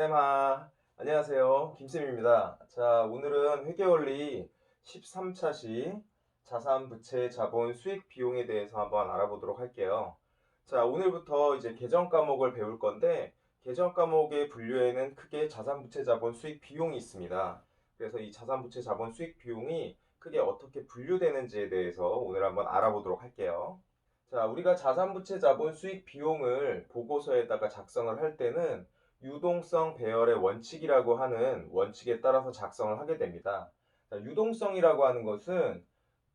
쌤아, 안녕하세요. 김쌤입니다. 자, 오늘은 회계원리 13차시 자산, 부채, 자본, 수익, 비용에 대해서 한번 알아보도록 할게요. 자, 오늘부터 이제 계정 과목을 배울 건데, 계정 과목의 분류에는 크게 자산, 부채, 자본, 수익, 비용이 있습니다. 그래서 이 자산, 부채, 자본, 수익, 비용이 크게 어떻게 분류되는지에 대해서 오늘 한번 알아보도록 할게요. 자, 우리가 자산, 부채, 자본, 수익, 비용을 보고서에다가 작성을 할 때는 유동성 배열의 원칙이라고 하는 원칙에 따라서 작성을 하게 됩니다. 자, 유동성이라고 하는 것은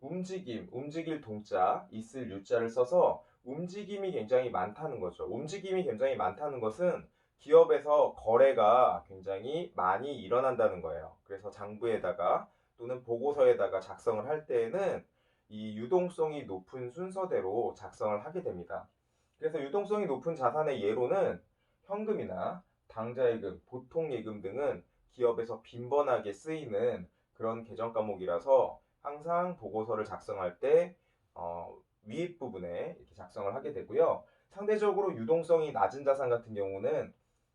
움직임, 움직일 동자, 있을 유자를 써서 움직임이 굉장히 많다는 거죠. 움직임이 굉장히 많다는 것은 기업에서 거래가 굉장히 많이 일어난다는 거예요. 그래서 장부에다가 또는 보고서에다가 작성을 할 때에는 이 유동성이 높은 순서대로 작성을 하게 됩니다. 그래서 유동성이 높은 자산의 예로는 현금이나 당좌예금, 보통예금 등은 기업에서 빈번하게 쓰이는 그런 계정 과목이라서 항상 보고서를 작성할 때 어, 위입 부분에 이렇게 작성을 하게 되고요. 상대적으로 유동성이 낮은 자산 같은 경우는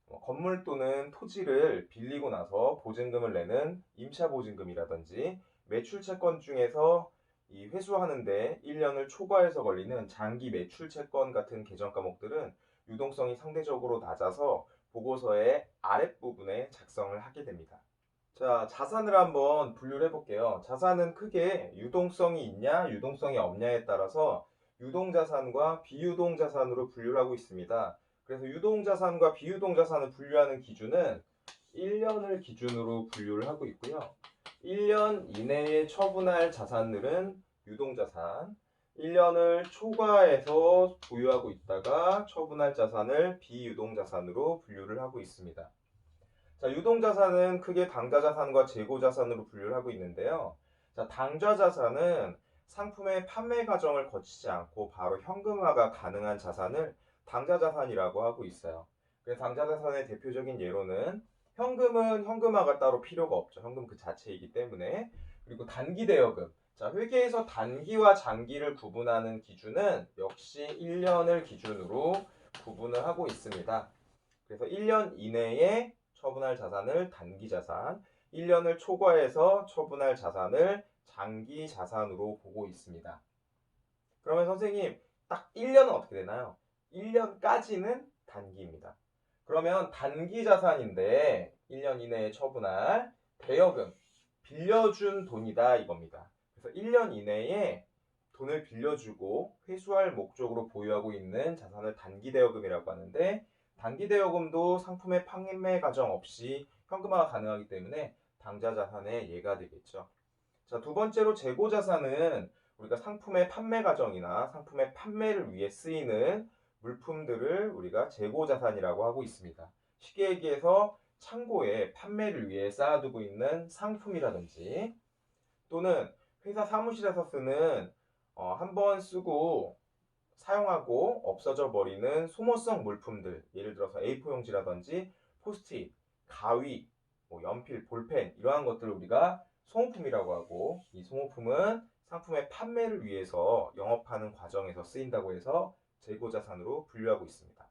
어, 건물 또는 토지를 빌리고 나서 보증금을 내는 임차 보증금이라든지 매출 채권 중에서 이 회수하는데 1년을 초과해서 걸리는 장기 매출 채권 같은 계정 과목들은 유동성이 상대적으로 낮아서 보고서의 아랫부분에 작성을 하게 됩니다. 자, 자산을 한번 분류를 해볼게요. 자산은 크게 유동성이 있냐, 유동성이 없냐에 따라서 유동자산과 비유동자산으로 분류를 하고 있습니다. 그래서 유동자산과 비유동자산을 분류하는 기준은 1년을 기준으로 분류를 하고 있고요. 1년 이내에 처분할 자산들은 유동자산, 1년을 초과해서 보유하고 있다가 처분할 자산을 비유동 자산으로 분류를 하고 있습니다. 자, 유동 자산은 크게 당좌 자산과 재고 자산으로 분류를 하고 있는데요. 자, 당좌 자산은 상품의 판매 과정을 거치지 않고 바로 현금화가 가능한 자산을 당좌 자산이라고 하고 있어요. 그래서 당좌 자산의 대표적인 예로는 현금은 현금화가 따로 필요가 없죠. 현금 그 자체이기 때문에. 그리고 단기 대여금. 자, 회계에서 단기와 장기를 구분하는 기준은 역시 1년을 기준으로 구분을 하고 있습니다. 그래서 1년 이내에 처분할 자산을 단기 자산, 1년을 초과해서 처분할 자산을 장기 자산으로 보고 있습니다. 그러면 선생님, 딱 1년은 어떻게 되나요? 1년까지는 단기입니다. 그러면 단기 자산인데 1년 이내에 처분할 대여금, 빌려준 돈이다 이겁니다. 그래서 1년 이내에 돈을 빌려주고 회수할 목적으로 보유하고 있는 자산을 단기 대여금이라고 하는데 단기 대여금도 상품의 판매 과정 없이 현금화가 가능하기 때문에 당좌 자산의 예가 되겠죠. 자, 두 번째로 재고 자산은 우리가 상품의 판매 과정이나 상품의 판매를 위해 쓰이는 물품들을 우리가 재고 자산이라고 하고 있습니다. 쉽게 얘기해서 창고에 판매를 위해 쌓아두고 있는 상품이라든지 또는 회사 사무실에서 쓰는 어, 한 번 쓰고 사용하고 없어져 버리는 소모성 물품들 예를 들어서 A4 용지라든지 포스트잇, 가위, 뭐 연필, 볼펜 이러한 것들을 우리가 소모품이라고 하고 이 소모품은 상품의 판매를 위해서 영업하는 과정에서 쓰인다고 해서 재고자산으로 분류하고 있습니다.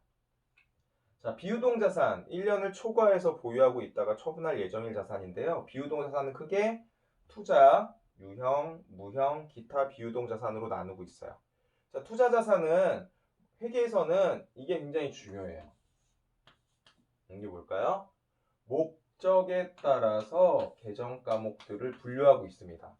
자, 비유동 자산 1년을 초과해서 보유하고 있다가 처분할 예정일 자산인데요. 비유동 자산은 크게 투자, 유형, 무형, 기타 비유동 자산으로 나누고 있어요. 자, 투자 자산은 회계에서는 이게 굉장히 중요해요. 이게 뭘까요? 목적에 따라서 계정 과목들을 분류하고 있습니다.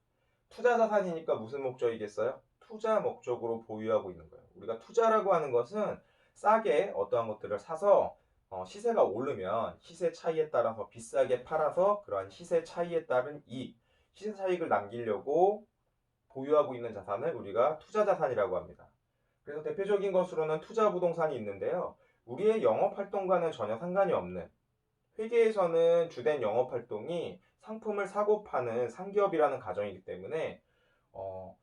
투자 자산이니까 무슨 목적이겠어요? 투자 목적으로 보유하고 있는 거예요. 우리가 투자라고 하는 것은 싸게 어떠한 것들을 사서 어, 시세가 오르면 시세 차이에 따라서 비싸게 팔아서 그러한 시세 차이에 따른 이익, 시세 차익을 남기려고 보유하고 있는 자산을 우리가 투자 자산이라고 합니다. 그래서 대표적인 것으로는 투자 부동산이 있는데요. 우리의 영업 활동과는 전혀 상관이 없는 회계에서는 주된 영업 활동이 상품을 사고 파는 상기업이라는 가정이기 때문에 어,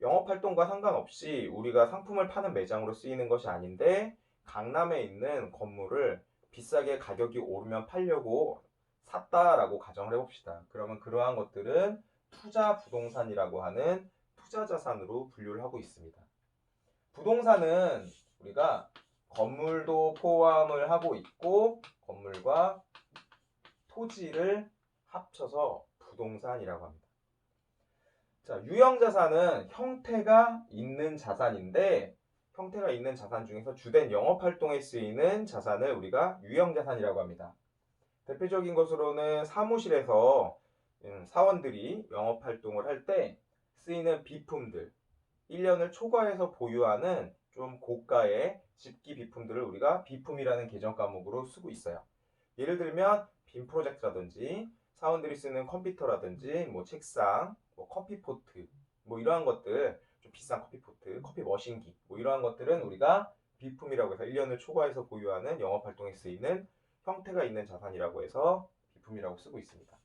영업 활동과 상관없이 우리가 상품을 파는 매장으로 쓰이는 것이 아닌데 강남에 있는 건물을 비싸게 가격이 오르면 팔려고 샀다라고 가정을 해봅시다. 그러면 그러한 것들은 투자 부동산이라고 하는 투자 자산으로 분류를 하고 있습니다. 부동산은 우리가 건물도 포함을 하고 있고 건물과 토지를 합쳐서 부동산이라고 합니다. 자, 유형 자산은 형태가 있는 자산인데 형태가 있는 자산 중에서 주된 영업 활동에 쓰이는 자산을 우리가 유형 자산이라고 합니다. 대표적인 것으로는 사무실에서 음, 사원들이 영업 활동을 할 때 쓰이는 비품들, 1년을 초과해서 보유하는 좀 고가의 집기 비품들을 우리가 비품이라는 계정 과목으로 쓰고 있어요. 예를 들면 빔 프로젝트라든지 사원들이 쓰는 컴퓨터라든지 뭐 책상, 뭐 커피 포트, 뭐 이러한 것들 좀 비싼 커피 포트, 커피 머신기 뭐 이러한 것들은 우리가 비품이라고 해서 1년을 초과해서 보유하는 영업 활동에 쓰이는 형태가 있는 자산이라고 해서 비품이라고 쓰고 있습니다.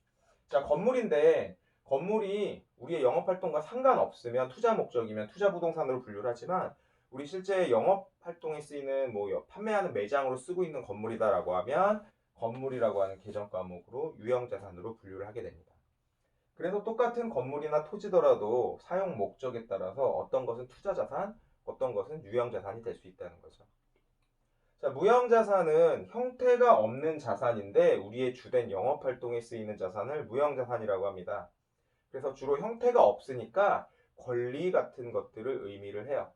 자, 건물인데 건물이 우리의 영업 활동과 상관없으면 투자 목적이면 투자 부동산으로 분류를 하지만 우리 실제 영업 활동에 쓰이는 뭐 판매하는 매장으로 쓰고 있는 건물이다라고 하면 건물이라고 하는 계정 과목으로 유형 자산으로 분류를 하게 됩니다. 그래서 똑같은 건물이나 토지더라도 사용 목적에 따라서 어떤 것은 투자 자산, 어떤 것은 유형 자산이 될 수 있다는 거죠. 자, 무형자산은 형태가 없는 자산인데 우리의 주된 영업활동에 쓰이는 자산을 무형자산이라고 합니다. 그래서 주로 형태가 없으니까 권리 같은 것들을 의미를 해요.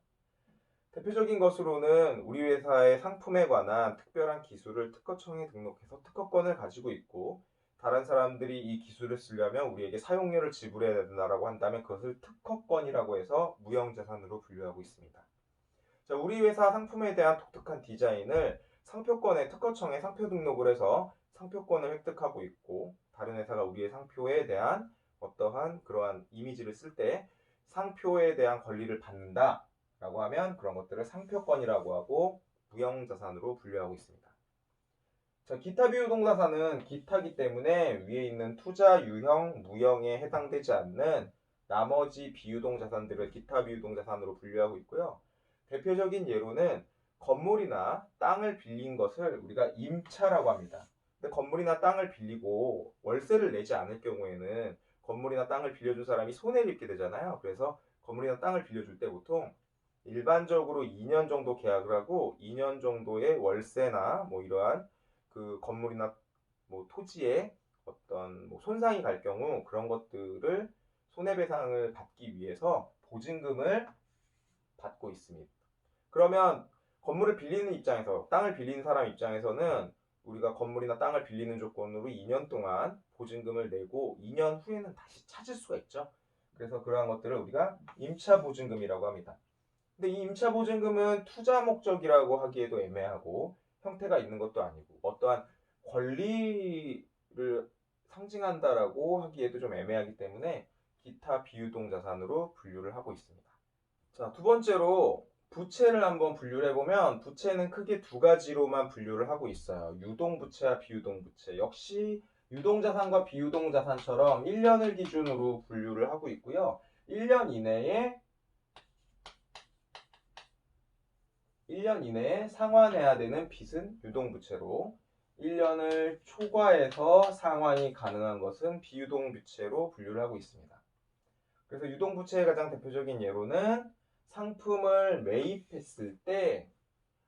대표적인 것으로는 우리 회사의 상품에 관한 특별한 기술을 특허청에 등록해서 특허권을 가지고 있고 다른 사람들이 이 기술을 쓰려면 우리에게 사용료를 지불해야 된다라고 한다면 그것을 특허권이라고 해서 무형자산으로 분류하고 있습니다. 자, 우리 회사 상품에 대한 독특한 디자인을 상표권에 특허청에 상표 등록을 해서 상표권을 획득하고 있고 다른 회사가 우리의 상표에 대한 어떠한 그러한 이미지를 쓸 때 상표에 대한 권리를 받는다라고 하면 그런 것들을 상표권이라고 하고 무형자산으로 분류하고 있습니다. 자, 기타 비유동자산은 기타기 때문에 위에 있는 투자 유형, 무형에 해당되지 않는 나머지 비유동 자산들을 기타 비유동 자산으로 분류하고 있고요. 대표적인 예로는 건물이나 땅을 빌린 것을 우리가 임차라고 합니다. 근데 건물이나 땅을 빌리고 월세를 내지 않을 경우에는 건물이나 땅을 빌려준 사람이 손해를 입게 되잖아요. 그래서 건물이나 땅을 빌려줄 때 보통 일반적으로 2년 정도 계약을 하고 2년 정도의 월세나 뭐 이러한 그 건물이나 뭐 토지에 어떤 뭐 손상이 갈 경우 그런 것들을 손해배상을 받기 위해서 보증금을 받고 있습니다. 그러면 건물을 빌리는 입장에서 땅을 빌리는 사람 입장에서는 우리가 건물이나 땅을 빌리는 조건으로 2년 동안 보증금을 내고 2년 후에는 다시 찾을 수가 있죠. 그래서 그러한 것들을 우리가 임차 보증금이라고 합니다. 근데 이 임차 보증금은 투자 목적이라고 하기에도 애매하고 형태가 있는 것도 아니고 어떠한 권리를 상징한다라고 하기에도 좀 애매하기 때문에 기타 비유동 자산으로 분류를 하고 있습니다. 자, 두 번째로 부채를 한번 분류를 해보면 부채는 크게 두 가지로만 분류를 하고 있어요. 유동 부채와 비유동 부채. 역시 유동 자산과 비유동 자산처럼 1년을 기준으로 분류를 하고 있고요. 1년 이내에 1년 이내에 상환해야 되는 빚은 유동 부채로 1년을 초과해서 상환이 가능한 것은 비유동 부채로 분류를 하고 있습니다. 그래서 유동 부채의 가장 대표적인 예로는 상품을 매입했을 때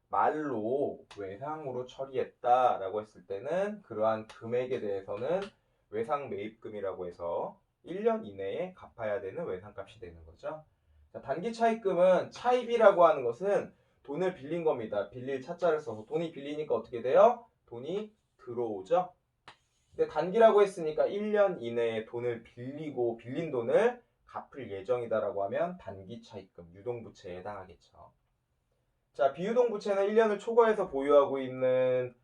말로 외상으로 처리했다라고 했을 때는 그러한 금액에 대해서는 외상 매입금이라고 해서 1년 이내에 갚아야 되는 외상값이 되는 거죠. 자, 단기 차입금은 차입이라고 하는 것은 돈을 빌린 겁니다. 빌릴 차자를 써서 돈이 빌리니까 어떻게 돼요? 돈이 들어오죠. 근데 단기라고 했으니까 1년 이내에 돈을 빌리고 빌린 돈을 갚을 예정이다라고 하면 단기 차입금, 유동부채에 해당하겠죠. 자, 비유동부채는 1년을 초과해서 보유하고 있는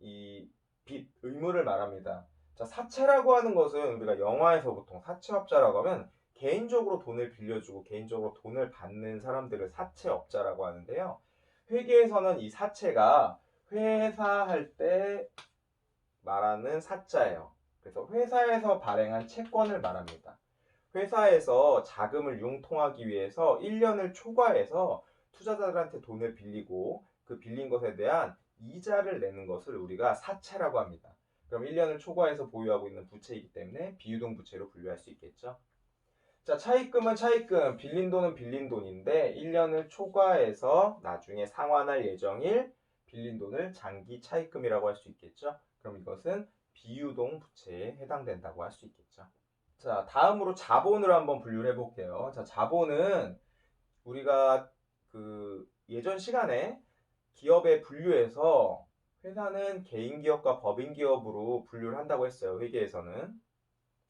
이 빚, 의무를 말합니다. 자, 사채라고 하는 것은 우리가 영화에서 보통 사채업자라고 하면 개인적으로 돈을 빌려주고 개인적으로 돈을 받는 사람들을 사채업자라고 하는데요. 회계에서는 이 사채가 회사 할 때 말하는 사자예요. 그래서 회사에서 발행한 채권을 말합니다. 회사에서 자금을 융통하기 위해서 1년을 초과해서 투자자들한테 돈을 빌리고 그 빌린 것에 대한 이자를 내는 것을 우리가 사채라고 합니다. 그럼 1년을 초과해서 보유하고 있는 부채이기 때문에 비유동 부채로 분류할 수 있겠죠. 자, 차입금은 차입금, 빌린 돈은 빌린 돈인데 1년을 초과해서 나중에 상환할 예정일 빌린 돈을 장기 차입금이라고 할 수 있겠죠. 그럼 이것은 비유동 부채에 해당된다고 할 수 있겠죠. 자, 다음으로 자본을 한번 분류를 해볼게요. 자, 자본은 우리가 그 예전 시간에 기업의 분류에서 회사는 개인 기업과 법인 기업으로 분류를 한다고 했어요. 회계에서는.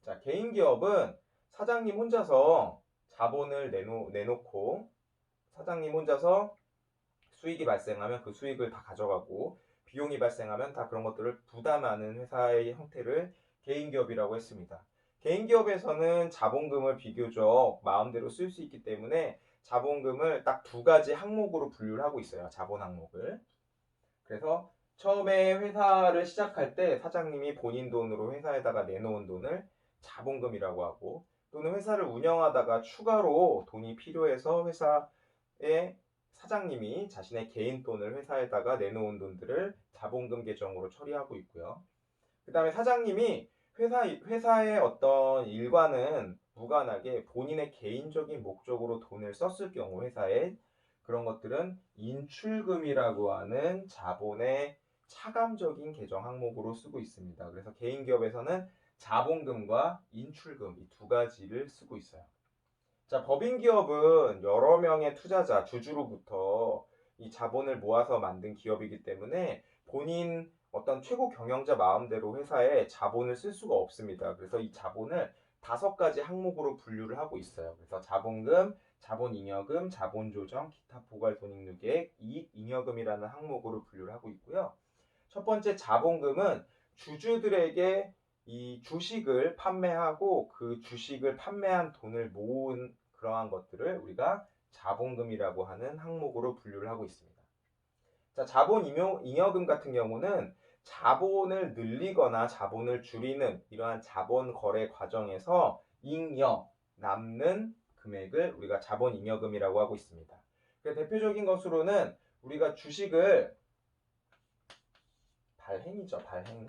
자, 개인 기업은 사장님 혼자서 자본을 내놓, 내놓고 사장님 혼자서 수익이 발생하면 그 수익을 다 가져가고 비용이 발생하면 다 그런 것들을 부담하는 회사의 형태를 개인 기업이라고 했습니다. 개인 기업에서는 자본금을 비교적 마음대로 쓸 수 있기 때문에 자본금을 딱 두 가지 항목으로 분류를 하고 있어요. 자본 항목을. 그래서 처음에 회사를 시작할 때 사장님이 본인 돈으로 회사에다가 내놓은 돈을 자본금이라고 하고 또는 회사를 운영하다가 추가로 돈이 필요해서 회사에 사장님이 자신의 개인 돈을 회사에다가 내놓은 돈들을 자본금 계정으로 처리하고 있고요. 그 다음에 사장님이 회사, 회사의 어떤 일과는 무관하게 본인의 개인적인 목적으로 돈을 썼을 경우 회사에 그런 것들은 인출금이라고 하는 자본의 차감적인 계정 항목으로 쓰고 있습니다. 그래서 개인 기업에서는 자본금과 인출금 이 두 가지를 쓰고 있어요. 자, 법인 기업은 여러 명의 투자자, 주주로부터 이 자본을 모아서 만든 기업이기 때문에 본인 어떤 최고 경영자 마음대로 회사에 자본을 쓸 수가 없습니다. 그래서 이 자본을 다섯 가지 항목으로 분류를 하고 있어요. 그래서 자본금, 자본잉여금, 자본조정, 기타 포괄 손익누계액, 이익잉여금이라는 항목으로 분류를 하고 있고요. 첫 번째 자본금은 주주들에게 이 주식을 판매하고 그 주식을 판매한 돈을 모은 그러한 것들을 우리가 자본금이라고 하는 항목으로 분류를 하고 있습니다. 자, 자본 잉여금 같은 경우는 자본을 늘리거나 자본을 줄이는 이러한 자본 거래 과정에서 잉여 남는 금액을 우리가 자본 잉여금이라고 하고 있습니다. 그 대표적인 것으로는 우리가 주식을 발행이죠, 발행.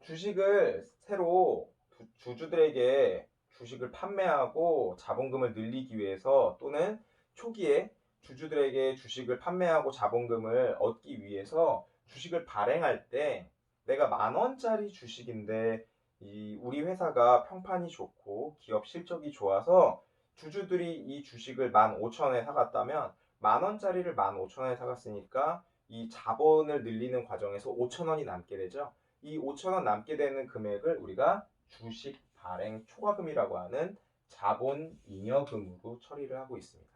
주식을 새로 주주들에게 주식을 판매하고 자본금을 늘리기 위해서 또는 초기에 주주들에게 주식을 판매하고 자본금을 얻기 위해서 주식을 발행할 때 내가 만 원짜리 주식인데 이 우리 회사가 평판이 좋고 기업 실적이 좋아서 주주들이 이 주식을 만 오천 원에 사갔다면 만 원짜리를 만 오천 원에 사갔으니까 이 자본을 늘리는 과정에서 오천 원이 남게 되죠. 이 5천 원 남게 되는 금액을 우리가 주식 발행 초과금이라고 하는 자본 잉여금으로 처리를 하고 있습니다.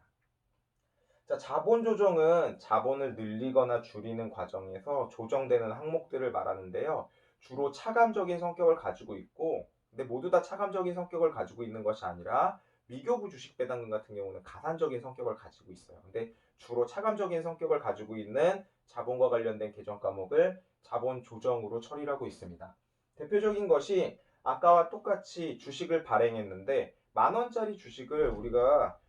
자, 자본 조정은 자본을 늘리거나 줄이는 과정에서 조정되는 항목들을 말하는데요. 주로 차감적인 성격을 가지고 있고, 근데 모두 다 차감적인 성격을 가지고 있는 것이 아니라 미교부 주식 배당금 같은 경우는 가산적인 성격을 가지고 있어요. 근데 주로 차감적인 성격을 가지고 있는 자본과 관련된 개정 과목을 자본 조정으로 처리를 하고 있습니다. 대표적인 것이 아까와 똑같이 주식을 발행했는데 만 원짜리 주식을 우리가 음,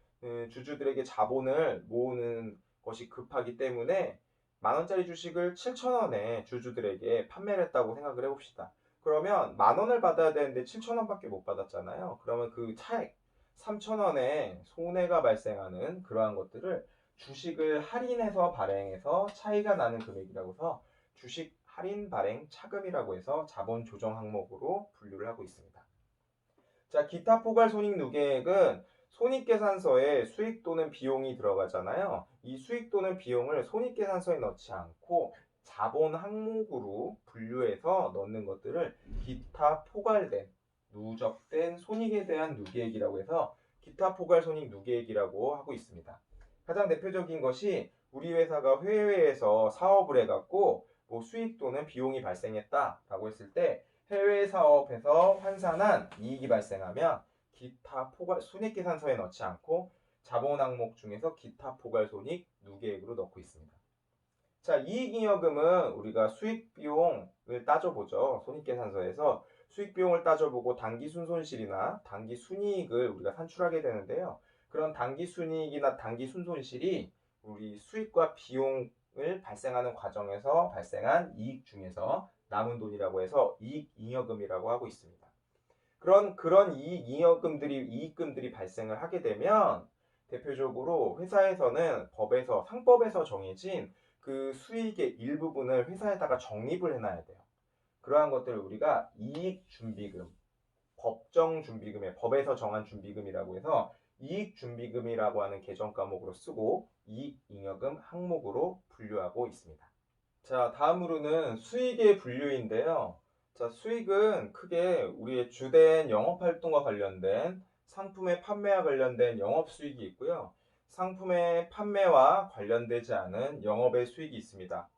주주들에게 자본을 모으는 것이 급하기 때문에 만 원짜리 주식을 7천 원에 주주들에게 판매를 했다고 생각을 해봅시다. 그러면 만 원을 받아야 되는데 7천 원밖에 못 받았잖아요. 그러면 그 차액 3천 원에 손해가 발생하는 그러한 것들을 주식을 할인해서 발행해서 차이가 나는 금액이라고 해서 주식 할인 발행 차금이라고 해서 자본 조정 항목으로 분류를 하고 있습니다. 자, 기타 포괄 손익 누계액은 손익계산서에 수익 또는 비용이 들어가잖아요. 이 수익 또는 비용을 손익계산서에 넣지 않고 자본 항목으로 분류해서 넣는 것들을 기타 포괄된 누적된 손익에 대한 누계액이라고 해서 기타 포괄 손익 누계액이라고 하고 있습니다. 가장 대표적인 것이 우리 회사가 해외에서 사업을 해갖고 뭐 수익 또는 비용이 발생했다라고 했을 때 해외 사업에서 환산한 이익이 발생하면 기타 포괄 손익계산서에 넣지 않고 자본 항목 중에서 기타 포괄 손익 누계액으로 넣고 있습니다. 자, 이익잉여금은 우리가 수익 비용을 따져보죠. 손익 계산서에서 수익 비용을 따져보고 단기 순손실이나 단기 순이익을 우리가 산출하게 되는데요. 그런 단기 순이익이나 단기 순손실이 우리 수익과 비용 을 발생하는 과정에서 발생한 이익 중에서 남은 돈이라고 해서 이익 잉여금이라고 하고 있습니다. 그런 그런 이익 잉여금들이 이익금들이 발생을 하게 되면 대표적으로 회사에서는 법에서 상법에서 정해진 그 수익의 일부분을 회사에다가 적립을 해놔야 돼요. 그러한 것들을 우리가 이익 준비금, 법정 준비금의 법에서 정한 준비금이라고 해서 이익 준비금이라고 하는 계정 과목으로 쓰고 이익 잉여금 항목으로 분류하고 있습니다. 자, 다음으로는 수익의 분류인데요. 자, 수익은 크게 우리의 주된 영업 활동과 관련된 상품의 판매와 관련된 영업 수익이 있고요. 상품의 판매와 관련되지 않은 영업의 수익이 있습니다.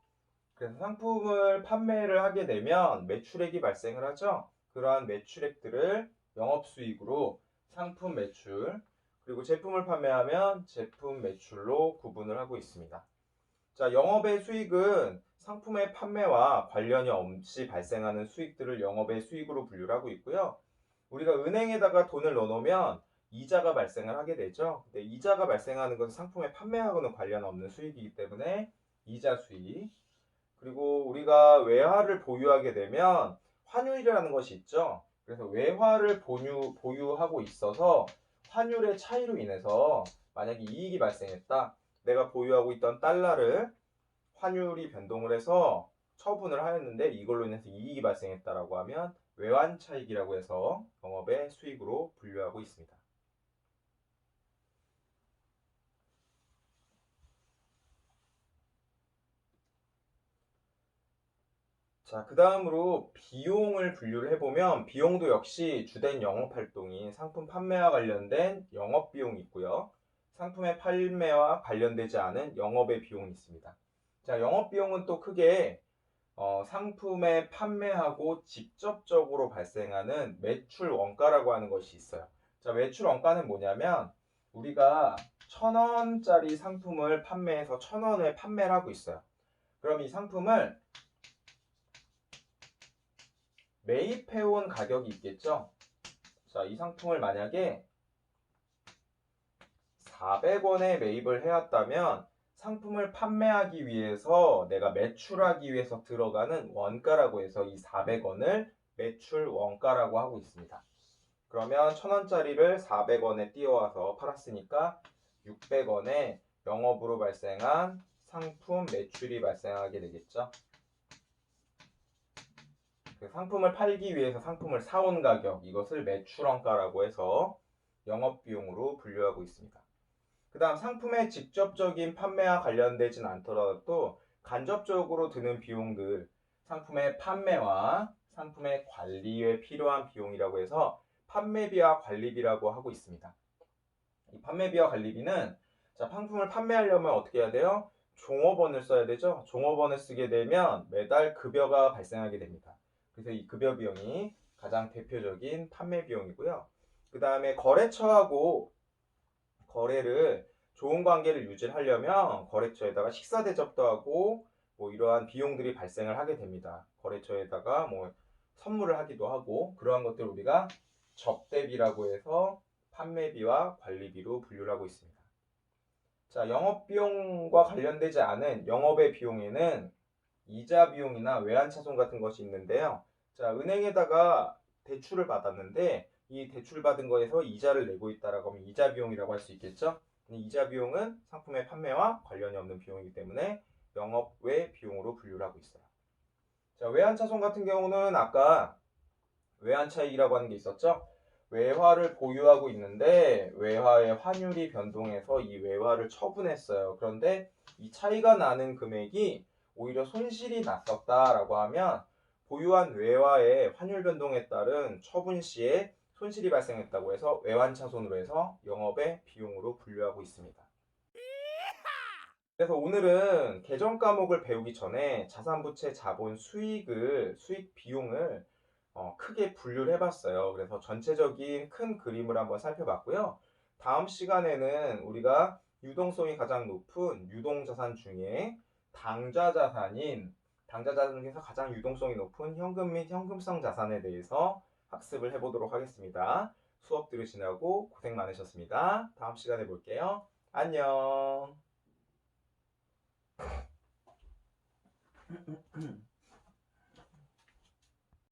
그래서 상품을 판매를 하게 되면 매출액이 발생을 하죠. 그러한 매출액들을 영업 수익으로 상품 매출 그리고 제품을 판매하면 제품 매출로 구분을 하고 있습니다. 자, 영업의 수익은 상품의 판매와 관련이 없이 발생하는 수익들을 영업의 수익으로 분류를 하고 있고요. 우리가 은행에다가 돈을 넣어놓으면 이자가 발생을 하게 되죠. 근데 이자가 발생하는 것은 상품의 판매하고는 관련 없는 수익이기 때문에 이자 수익. 그리고 우리가 외화를 보유하게 되면 환율이라는 것이 있죠. 그래서 외화를 보유, 보유하고 있어서 환율의 차이로 인해서 만약에 이익이 발생했다. 내가 보유하고 있던 달러를 환율이 변동을 해서 처분을 하였는데 이걸로 인해서 이익이 발생했다라고 하면 외환 차익이라고 해서 영업의 수익으로 분류하고 있습니다. 자, 그 다음으로 비용을 분류를 해보면 비용도 역시 주된 영업 활동인 상품 판매와 관련된 영업 비용이 있고요. 상품의 판매와 관련되지 않은 영업의 비용이 있습니다. 자, 영업 비용은 또 크게 어, 상품의 판매하고 직접적으로 발생하는 매출 원가라고 하는 것이 있어요. 자, 매출 원가는 뭐냐면 우리가 천 원짜리 상품을 판매해서 천 원에 판매를 하고 있어요. 그럼 이 상품을 매입해온 가격이 있겠죠? 자, 이 상품을 만약에 400원에 매입을 해왔다면 상품을 판매하기 위해서 내가 매출하기 위해서 들어가는 원가라고 해서 이 400원을 매출 원가라고 하고 있습니다. 그러면 1000원짜리를 400원에 띄워와서 팔았으니까 600원에 영업으로 발생한 상품 매출이 발생하게 되겠죠. 그 상품을 팔기 위해서 상품을 사온 가격 이것을 매출원가라고 해서 영업 비용으로 분류하고 있습니다. 그 다음 상품의 직접적인 판매와 관련되진 않더라도 간접적으로 드는 비용들 상품의 판매와 상품의 관리에 필요한 비용이라고 해서 판매비와 관리비라고 하고 있습니다. 이 판매비와 관리비는 자, 상품을 판매하려면 어떻게 해야 돼요? 종업원을 써야 되죠. 종업원을 쓰게 되면 매달 급여가 발생하게 됩니다. 그래서 이 급여 비용이 가장 대표적인 판매 비용이고요. 그 다음에 거래처하고 거래를 좋은 관계를 유지하려면 거래처에다가 식사 대접도 하고 뭐 이러한 비용들이 발생을 하게 됩니다. 거래처에다가 뭐 선물을 하기도 하고 그러한 것들을 우리가 접대비라고 해서 판매비와 관리비로 분류를 하고 있습니다. 자, 영업 비용과 관련되지 않은 영업의 비용에는 이자 비용이나 외환 차손 같은 것이 있는데요. 자, 은행에다가 대출을 받았는데 이 대출 받은 거에서 이자를 내고 있다라고 하면 이자 비용이라고 할 수 있겠죠? 이자 비용은 상품의 판매와 관련이 없는 비용이기 때문에 영업 외 비용으로 분류를 하고 있어요. 자, 외환 차손 같은 경우는 아까 외환 차익이라고 하는 게 있었죠? 외화를 보유하고 있는데 외화의 환율이 변동해서 이 외화를 처분했어요. 그런데 이 차이가 나는 금액이 오히려 손실이 났었다라고 하면 보유한 외화의 환율 변동에 따른 처분 시에 손실이 발생했다고 해서 외환차손으로 해서 영업의 비용으로 분류하고 있습니다. 그래서 오늘은 계정 과목을 배우기 전에 자산부채 자본 수익을 수익 비용을 어, 크게 분류를 해봤어요. 그래서 전체적인 큰 그림을 한번 살펴봤고요. 다음 시간에는 우리가 유동성이 가장 높은 유동자산 중에 당좌 자산인 당좌 자산 중에서 가장 유동성이 높은 현금 및 현금성 자산에 대해서 학습을 해보도록 하겠습니다. 수업 들으시느라고 고생 많으셨습니다. 다음 시간에 볼게요. 안녕.